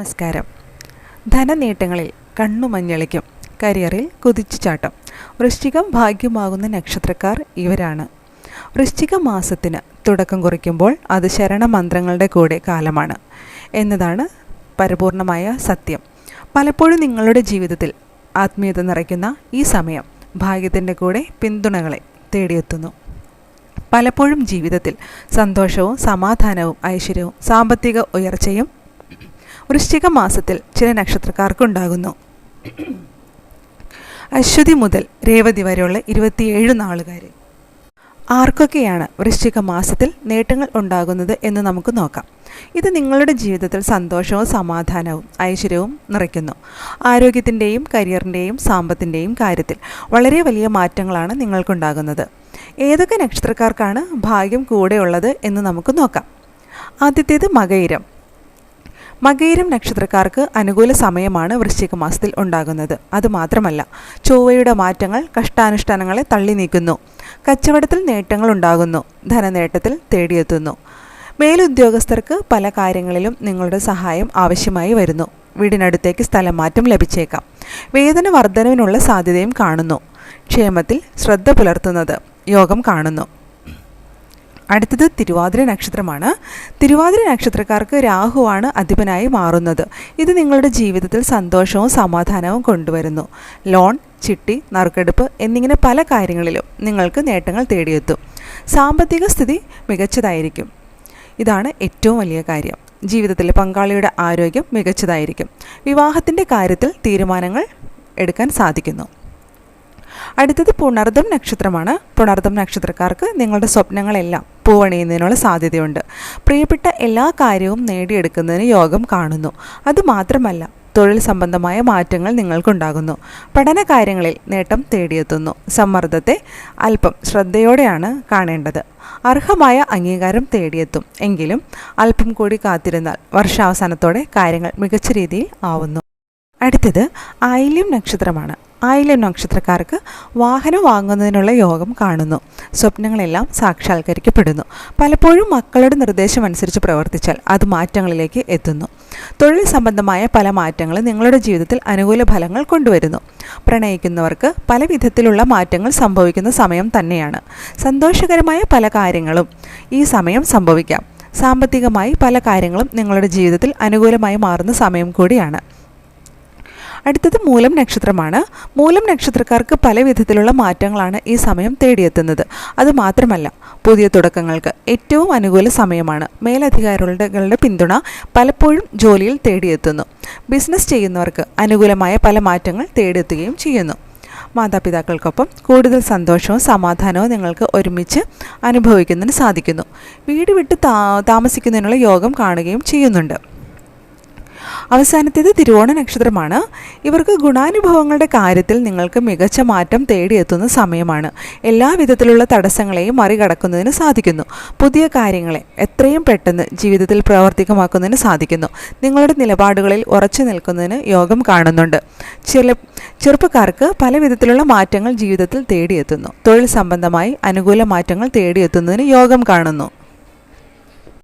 നമസ്കാരം. ധനനേട്ടങ്ങളിൽ കണ്ണുമഞ്ഞളിക്കും കരിയറിൽ കുതിച്ചു ചാട്ടം വൃശ്ചികം ഭാഗ്യമാകുന്ന നക്ഷത്രക്കാർ ഇവരാണ്. വൃശ്ചിക മാസത്തിന് തുടക്കം കുറിക്കുമ്പോൾ അത് ശരണമന്ത്രങ്ങളുടെ കൂടെ കാലമാണ് എന്നതാണ് പരിപൂർണമായ സത്യം. പലപ്പോഴും നിങ്ങളുടെ ജീവിതത്തിൽ ആത്മീയത നിറയ്ക്കുന്ന ഈ സമയം ഭാഗ്യത്തിന്റെ കൂടെ പിന്തുണകളെ തേടിയെത്തുന്നു. പലപ്പോഴും ജീവിതത്തിൽ സന്തോഷവും സമാധാനവും ഐശ്വര്യവും സാമ്പത്തിക ഉയർച്ചയും വൃശ്ചിക മാസത്തിൽ ചില നക്ഷത്രക്കാർക്കുണ്ടാകുന്നു. അശ്വതി മുതൽ രേവതി വരെയുള്ള ഇരുപത്തിയേഴ് നാളുകാർ ആർക്കൊക്കെയാണ് വൃശ്ചിക മാസത്തിൽ നേട്ടങ്ങൾ ഉണ്ടാകുന്നത് എന്ന് നമുക്ക് നോക്കാം. ഇത് നിങ്ങളുടെ ജീവിതത്തിൽ സന്തോഷവും സമാധാനവും ഐശ്വര്യവും നിറയ്ക്കുന്നു. ആരോഗ്യത്തിന്റെയും കരിയറിന്റെയും സാമ്പത്തിന്റെയും കാര്യത്തിൽ വളരെ വലിയ മാറ്റങ്ങളാണ് നിങ്ങൾക്കുണ്ടാകുന്നത്. ഏതൊക്കെ നക്ഷത്രക്കാർക്കാണ് ഭാഗ്യം കൂടെയുള്ളത് എന്ന് നമുക്ക് നോക്കാം. ആദ്യത്തേത് മകയിരം. മകയിരം നക്ഷത്രക്കാർക്ക് അനുകൂല സമയമാണ് വൃശ്ചിക മാസത്തിൽ ഉണ്ടാകുന്നത്. അതുമാത്രമല്ല ചൊവ്വയുടെ മാറ്റങ്ങൾ കഷ്ടാനുഷ്ഠാനങ്ങളെ തള്ളി നീക്കുന്നു കച്ചവടത്തിൽ നേട്ടങ്ങൾ ഉണ്ടാകുന്നു. ധനനേട്ടത്തിൽ തേടിയെത്തുന്നു. മേലുദ്യോഗസ്ഥർക്ക് പല കാര്യങ്ങളിലും നിങ്ങളുടെ സഹായം ആവശ്യമായി വരുന്നു. വീടിനടുത്തേക്ക് സ്ഥലം മാറ്റം ലഭിച്ചേക്കാം. വേതന വർധനവിനുള്ള സാധ്യതയും കാണുന്നു. ക്ഷേമത്തിൽ ശ്രദ്ധ പുലർത്തുന്നത് യോഗം കാണുന്നു. അടുത്തത് തിരുവാതിര നക്ഷത്രമാണ്. തിരുവാതിര നക്ഷത്രക്കാർക്ക് രാഹുവാണ് അധിപനായി മാറുന്നത്. ഇത് നിങ്ങളുടെ ജീവിതത്തിൽ സന്തോഷവും സമാധാനവും കൊണ്ടുവരുന്നു. ലോൺ ചിട്ടി നറുക്കെടുപ്പ് എന്നിങ്ങനെ പല കാര്യങ്ങളിലും നിങ്ങൾക്ക് നേട്ടങ്ങൾ തേടിയെത്തും. സാമ്പത്തിക സ്ഥിതി മികച്ചതായിരിക്കും. ഇതാണ് ഏറ്റവും വലിയ കാര്യം. ജീവിതത്തിലെ പങ്കാളിയുടെ ആരോഗ്യം മികച്ചതായിരിക്കും. വിവാഹത്തിന്റെ കാര്യത്തിൽ തീരുമാനങ്ങൾ എടുക്കാൻ സാധിക്കുന്നു. അടുത്തത് പുണർദം നക്ഷത്രമാണ്. പുണർദം നക്ഷത്രക്കാർക്ക് നിങ്ങളുടെ സ്വപ്നങ്ങളെല്ലാം പൂവണിയുന്നതിനുള്ള സാധ്യതയുണ്ട്. പ്രിയപ്പെട്ട എല്ലാ കാര്യവും നേടിയെടുക്കുന്നതിന് യോഗം കാണുന്നു. അതുമാത്രമല്ല തൊഴിൽ സംബന്ധമായ മാറ്റങ്ങൾ നിങ്ങൾക്കുണ്ടാകുന്നു. പഠന കാര്യങ്ങളിൽ നേട്ടം തേടിയെത്തുന്നു. സമ്മർദ്ദത്തെ അല്പം ശ്രദ്ധയോടെയാണ് കാണേണ്ടത്. അർഹമായ അംഗീകാരം തേടിയെത്തും. എങ്കിലും അല്പം കൂടി കാത്തിരുന്നാൽ വർഷാവസാനത്തോടെ കാര്യങ്ങൾ മികച്ച രീതിയിൽ ആവുന്നു. അടുത്തത് ആയില്യം നക്ഷത്രമാണ്. ആയില്യം നക്ഷത്രക്കാർക്ക് വാഹനം വാങ്ങുന്നതിനുള്ള യോഗം കാണുന്നു. സ്വപ്നങ്ങളെല്ലാം സാക്ഷാത്കരിക്കപ്പെടുന്നു. പലപ്പോഴും മക്കളുടെ നിർദ്ദേശം അനുസരിച്ച് പ്രവർത്തിച്ചാൽ അത് മാറ്റങ്ങളിലേക്ക് എത്തുന്നു. തൊഴിൽ സംബന്ധമായ പല മാറ്റങ്ങൾ നിങ്ങളുടെ ജീവിതത്തിൽ അനുകൂല ഫലങ്ങൾ കൊണ്ടുവരുന്നു. പ്രണയിക്കുന്നവർക്ക് പല വിധത്തിലുള്ള മാറ്റങ്ങൾ സംഭവിക്കുന്ന സമയം തന്നെയാണ്. സന്തോഷകരമായ പല കാര്യങ്ങളും ഈ സമയം സംഭവിക്കാം. സാമ്പത്തികമായി പല കാര്യങ്ങളും നിങ്ങളുടെ ജീവിതത്തിൽ അനുകൂലമായി മാറുന്ന സമയം കൂടിയാണ്. അടുത്തത് മൂലം നക്ഷത്രമാണ്. മൂലം നക്ഷത്രക്കാർക്ക് പല വിധത്തിലുള്ള മാറ്റങ്ങളാണ് ഈ സമയം തേടിയെത്തുന്നത്. അത് മാത്രമല്ല പുതിയ തുടക്കങ്ങൾക്ക് ഏറ്റവും അനുകൂല സമയമാണ്. മേലധികാരികളുടെ പിന്തുണ പലപ്പോഴും ജോലിയിൽ തേടിയെത്തുന്നു. ബിസിനസ് ചെയ്യുന്നവർക്ക് അനുകൂലമായ പല മാറ്റങ്ങൾ തേടിയെത്തുകയും ചെയ്യുന്നു. മാതാപിതാക്കൾക്കൊപ്പം കൂടുതൽ സന്തോഷവും സമാധാനവും നിങ്ങൾക്ക് ഒരുമിച്ച് അനുഭവിക്കുന്നതിന് സാധിക്കുന്നു. വീട് വിട്ട് താമസിക്കുന്നതിനുള്ള യോഗം കാണുകയും ചെയ്യുന്നുണ്ട്. അവസാനത്തേത് തിരുവോണ നക്ഷത്രമാണ്. ഇവർക്ക് ഗുണാനുഭവങ്ങളുടെ കാര്യത്തിൽ നിങ്ങൾക്ക് മികച്ച മാറ്റം തേടിയെത്തുന്ന സമയമാണ്. എല്ലാ വിധത്തിലുള്ള തടസ്സങ്ങളെയും മറികടക്കുന്നതിന് സാധിക്കുന്നു. പുതിയ കാര്യങ്ങളെ എത്രയും പെട്ടെന്ന് ജീവിതത്തിൽ പ്രാവർത്തികമാക്കുന്നതിന് സാധിക്കുന്നു. നിങ്ങളുടെ നിലപാടുകളിൽ ഉറച്ചു നിൽക്കുന്നതിന് യോഗം കാണുന്നുണ്ട്. ചില ചെറുപ്പക്കാർക്ക് പല വിധത്തിലുള്ള മാറ്റങ്ങൾ ജീവിതത്തിൽ തേടിയെത്തുന്നു. തൊഴിൽ സംബന്ധമായി അനുകൂല മാറ്റങ്ങൾ തേടിയെത്തുന്നതിന് യോഗം കാണുന്നു.